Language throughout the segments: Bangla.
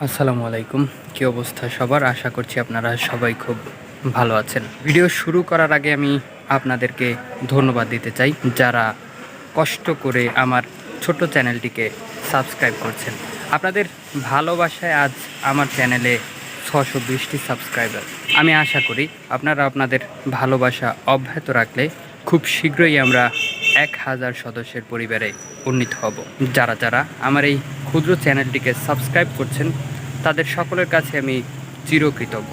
আসসালামু আলাইকুম। কি অবস্থা সবার? আশা করছি আপনারা সবাই খুব ভালো আছেন। ভিডিও শুরু করার আগে আমি আপনাদেরকে ধন্যবাদ দিতে চাই, যারা কষ্ট করে আমার ছোট চ্যানেলটিকে সাবস্ক্রাইব করছেন। আপনাদের ভালোবাসায় আজ আমার চ্যানেলে ছশো বিশটি সাবস্ক্রাইবার। আমি আশা করি আপনারা আপনাদের ভালোবাসা অব্যাহত রাখলে খুব শীঘ্রই আমরা এক হাজার সদস্যের পরিবারে উন্নীত হব। যারা যারা আমার এই ক্ষুদ্র চ্যানেলটিকে সাবস্ক্রাইব করছেন, তাদের সকলের কাছে আমি চিরকৃতজ্ঞ।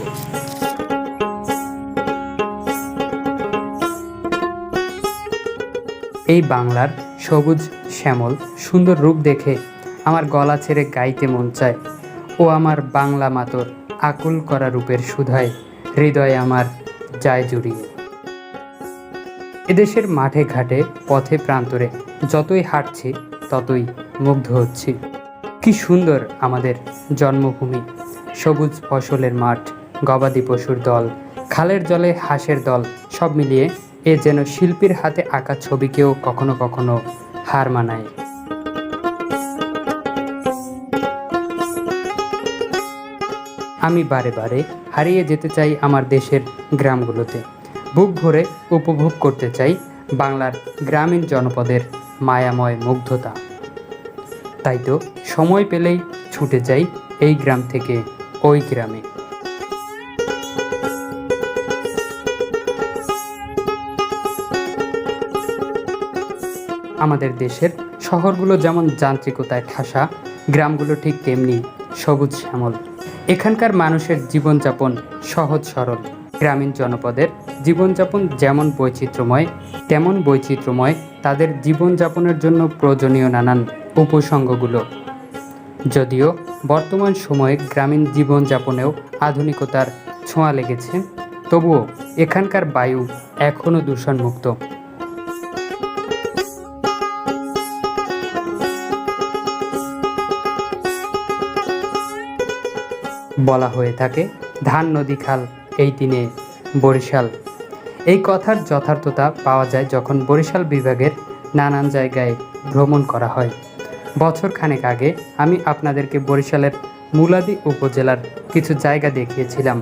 এই বাংলার সবুজ, শ্যামল, সুন্দর রূপ দেখে আমার গলা ছেড়ে গাইতে মন চায়। ও আমার বাংলা মাতর, আকুল করা রূপের সুধায়, হৃদয় আমার যায় জুড়িয়ে এদেশের মাঠে ঘাটে, পথে প্রান্তরে যতই হাঁটছি, ততই মুগ্ধ হচ্ছি। কি সুন্দর আমাদের জন্মভূমি। সবুজ ফসলের মাঠ, গবাদি পশুর দল, খালের জলে হাঁসের দল, সব মিলিয়ে এ যেন শিল্পীর হাতে আঁকা ছবিকেও কখনো কখনো হার মানায়। আমি বারে বারে হারিয়ে যেতে চাই আমার দেশের গ্রামগুলোতে। বুক ভরে উপভোগ করতে চাই বাংলার গ্রামীণ জনপদের মায়াময় মুগ্ধতা। তাই তো সময় পেলেই ছুটে যাই এই গ্রাম থেকে, ওই গ্রামে। আমাদের দেশের শহরগুলো যেমন যান্ত্রিকতায় ঠাসা, গ্রামগুলো ঠিক তেমনি সবুজ শ্যামল। এখানকার মানুষের জীবনযাপন সহজ সরল। গ্রামীণ জনপদের জীবনযাপন যেমন বৈচিত্র্যময়, তেমন বৈচিত্র্যময় তাদের জীবনযাপনের জন্য প্রয়োজনীয় নানান উপসঙ্গগুলো যদিও বর্তমান সময়ে গ্রামীণ জীবনযাপনেও আধুনিকতার ছোঁয়া লেগেছে, তবুও এখানকার বায়ু এখনও দূষণমুক্ত। বলা হয়ে থাকে, ধান, নদী, খাল এই দিনে বরিশাল। এই কথার যথার্থতা পাওয়া যায় যখন বরিশাল বিভাগের নানান জায়গায় ভ্রমণ করা হয়। বছর খানেক আগে আমি আপনাদেরকে বরিশালের মুলাদি উপজেলার কিছু জায়গা দেখিয়েছিলাম,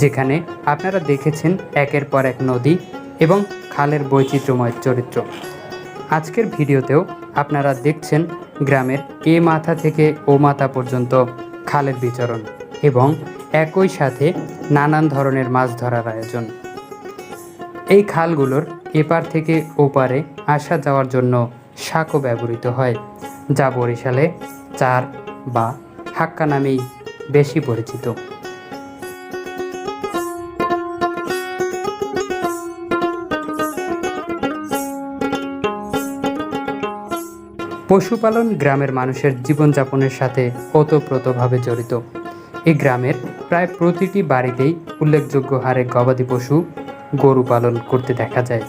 যেখানে আপনারা দেখেছেন একের পর এক নদী এবং খালের বৈচিত্র্যময় চরিত্র। আজকের ভিডিওতেও আপনারা দেখছেন গ্রামের এ মাথা থেকে ও মাথা পর্যন্ত খালের বিচরণ এবং একই সাথে নানান ধরনের মাছ ধরার আয়োজন। এই খালগুলোর এপার থেকে ওপারে আসা যাওয়ার জন্য সাঁকো ব্যবহৃত হয়। যা বরিশালে চার বা হাক্কা নামেই বেশি পরিচিত। পশুপালন গ্রামের মানুষের জীবনযাপনের সাথে ওতপ্রোতভাবে জড়িত। এই গ্রামের প্রায় প্রতিটি বাড়িতেই উল্লেখযোগ্য হারে গবাদি পশু গরু পালন করতে দেখা যায়।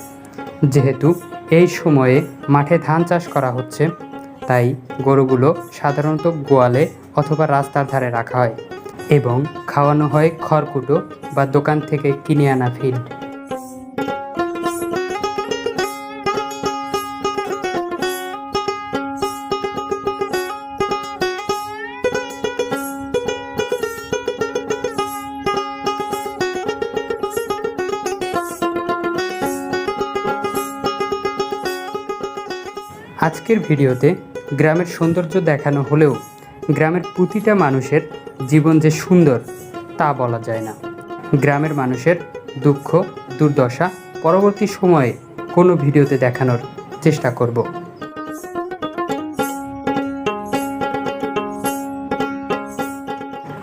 যেহেতু এই সময়ে মাঠে ধান চাষ করা হচ্ছে তাই গরুগুলো সাধারণত গোয়ালে অথবা রাস্তার ধারে রাখা হয় এবং খাওয়ানো হয় খড়কুটো বা দোকান থেকে কিনে আনা ফিড। আজকের ভিডিওতে গ্রামের সৌন্দর্য দেখানো হলেও গ্রামের প্রতিটা মানুষের জীবন যে সুন্দর তা বলা যায় না। গ্রামের মানুষের দুঃখ, দুর্দশা পরবর্তী সময়ে কোনো ভিডিওতে দেখানোর চেষ্টা করব।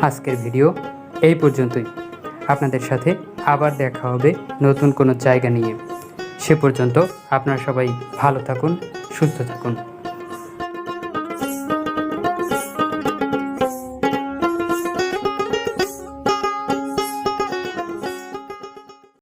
আজকের ভিডিও এই পর্যন্তই। আপনাদের সাথে আবার দেখা হবে নতুন কোনো জায়গা নিয়ে। সে পর্যন্ত আপনারা সবাই ভালো থাকুন, সুস্থ থাকুন।